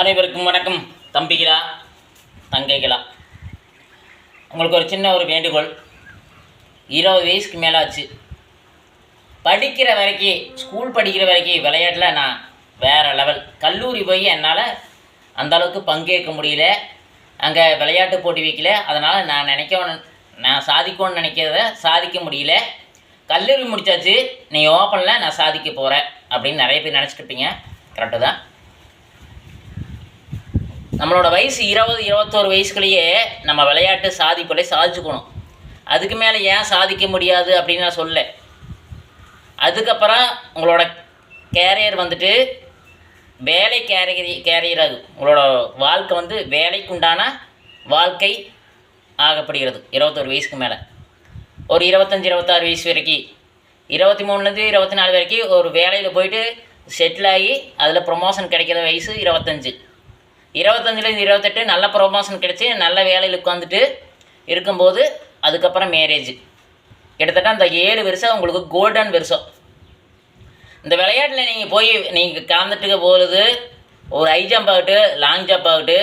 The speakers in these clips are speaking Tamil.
அனைவருக்கும் வணக்கம். தம்பிகளா தங்கைகளா. உங்களுக்கு ஒரு சின்ன ஒரு வேண்டுகோள். இருபது வயசுக்கு மேலே ஆச்சு படிக்கிற வரைக்கும் ஸ்கூல் படிக்கிற வரைக்கும் விளையாட்டில் நான் வேறு லெவல் கல்லூரி போய் என்னால் அந்த அளவுக்கு பங்கேற்க முடியல. அங்கே விளையாட்டு போட்டி வைக்கல. அதனால் நான் நினைக்க நான் சாதிக்கணும்னு நினைக்கிறத சாதிக்க முடியல. கல்லூரி முடிச்சாச்சு. நீ ஓப்பனில் நான் சாதிக்க போகிறேன் அப்படின்னு நிறைய பேர் நினச்சிட்டு கரெக்டு தான். நம்மளோட வயசு இருபது இருபத்தோரு வயசுக்குள்ளேயே நம்ம விளையாட்டு சாதிப்பலை சாதிச்சுக்கணும். அதுக்கு மேலே ஏன் சாதிக்க முடியாது அப்படின்னு நான் சொல்ல அதுக்கப்புறம் உங்களோட கேரியர் வந்துட்டு வேலை கேரியர் கேரியர் ஆகும் உங்களோட வாழ்க்கை வந்து வேலைக்குண்டான வாழ்க்கை ஆகப்படுகிறது இருபத்தோரு வயசுக்கு மேலே. ஒரு இருபத்தஞ்சி இருபத்தாறு வயசு வரைக்கும். இருபத்தி மூணுலேருந்து இருபத்தி நாலு வரைக்கும் ஒரு வேலையில் போயிட்டு செட்டில் ஆகி அதில் ப்ரொமோஷன் கிடைக்கிற வயசு இருபத்தஞ்சி. இருபத்தஞ்சிலேருந்து இருபத்தெட்டு நல்ல ப்ரொமோஷன் கிடச்சி நல்ல வேலையில் உட்காந்துட்டு இருக்கும்போது அதுக்கப்புறம் மேரேஜ் கிட்டத்தட்ட அந்த ஏழு வருஷம் உங்களுக்கு கோல்டன் வருஷம். இந்த விளையாட்டில் நீங்கள் போய் நீங்கள் கலந்துட்டு போகிறது ஒரு ஹை ஜம்ப் ஆகட்டு லாங் ஜம்ப் ஆகட்டு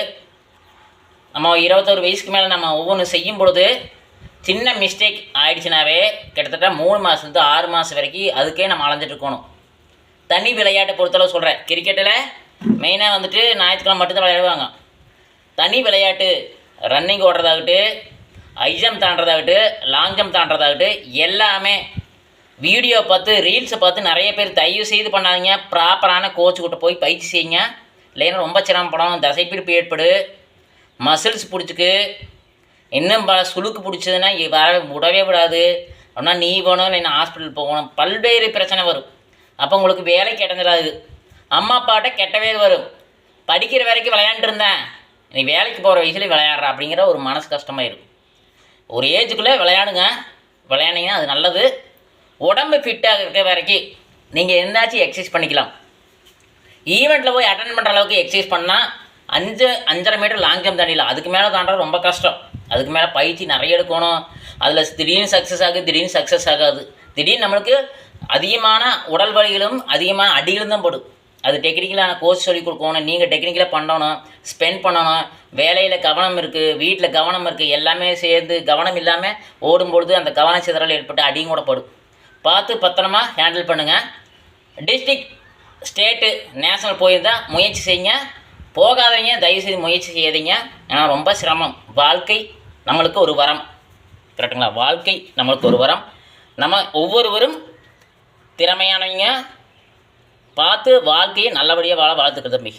நம்ம இருபத்தோரு வயசுக்கு மேலே நம்ம ஒவ்வொன்றும் செய்யும் பொழுது சின்ன மிஸ்டேக் ஆயிடுச்சுனாவே கிட்டத்தட்ட மூணு மாதத்துலேருந்து ஆறு மாதம் வரைக்கும் அதுக்கே நம்ம அலைஞ்சிட்டு இருக்கணும். தனி விளையாட்டை பொறுத்தளவு சொல்கிறேன் கிரிக்கெட்டில் மெயினாக வந்துட்டு ஞாயிற்றுக்கிழமை மட்டும்தான் விளையாடுவாங்க. தனி விளையாட்டு ரன்னிங் ஓடுறதாகட்டு ஹை ஜம்ப் தாண்டுறதாகட்டு லாங் ஜம்ப் தாண்டுறதாகட்டு எல்லாமே வீடியோ பார்த்து ரீல்ஸை பார்த்து நிறைய பேர் தயவு செய்து பண்ணாதீங்க. ப்ராப்பரான கோச்சு கிட்ட போய் பயிற்சி செய்யுங்க. இல்லைன்னா ரொம்ப சிரமப்படும். தசைப்பிடிப்பு ஏற்படு. மசில்ஸ் பிடிச்சிக்கு இன்னும் பல சுழுக்கு பிடிச்சதுன்னா வர விடவே விடாது. அப்படின்னா நீ போகணும் இல்லைன்னா ஹாஸ்பிட்டல் போகணும். பல்வேறு பிரச்சனை வரும். அப்போ உங்களுக்கு வேலை கிடந்துடாது அம்மா அப்பாட்ட கெட்ட பேர் வரும். படிக்கிற வரைக்கும் விளையாண்டுட்டு இருந்தேன் நீ வேலைக்கு போகிற வயசுல விளையாடுற அப்படிங்கிற ஒரு மனசு கஷ்டமாயிரும் ஒரு ஏஜுக்குள்ளே விளையாடுங்க. விளையாண்டிங்கன்னா அது நல்லது. உடம்பு ஃபிட்டாக இருக்க வரைக்கும் நீங்கள் என்னாச்சும் எக்ஸசைஸ் பண்ணிக்கலாம். ஈவெண்ட்டில் போய் அட்டன் பண்ணுற அளவுக்கு எக்ஸசைஸ் பண்ணால் அஞ்சு அஞ்சரை மீட்டர் லாங் ஜம்ப் தாண்டிடலாம். அதுக்கு மேலே தாண்டா ரொம்ப கஷ்டம். அதுக்கு மேலே பயிற்சி நிறைய எடுக்கணும். அதில் திடீர்னு சக்ஸஸ் ஆகுது திடீர்னு சக்ஸஸ் ஆகாது. திடீர்னு நம்மளுக்கு அதிகமான உடல் வலிகளும் அதிகமான அடிகளும் தான் படும். அது டெக்னிக்கலான கோர்ஸ் சொல்லிக் கொடுக்கணும். நீங்கள் டெக்னிக்கலாக பண்ணணும். ஸ்பெண்ட் பண்ணணும். வேலையில் கவனம் இருக்குது வீட்டில் கவனம் இருக்குது எல்லாமே சேர்ந்து கவனம் இல்லாமல் ஓடும்பொழுது அந்த கவன சிதறல் ஏற்பட்டு அடியும் கூட படும். பார்த்து பத்திரமா ஹேண்டில் பண்ணுங்கள் டிஸ்ட்ரிக்ட் ஸ்டேட்டு நேஷனல் போயிருந்தால் முயற்சி செய்யுங்க. போகாதவங்க தயவுசெய்து முயற்சி செய்யாதீங்க. ஏன்னா ரொம்ப சிரமம். வாழ்க்கை நம்மளுக்கு ஒரு வரம். கரெக்டுங்களா வாழ்க்கை நம்மளுக்கு ஒரு வரம். நம்ம ஒவ்வொருவரும் திறமையானவங்க. பார்த்து வாழ்க்கையை நல்லபடியாக வாழ வாழ்த்துக்கள் தம்பி.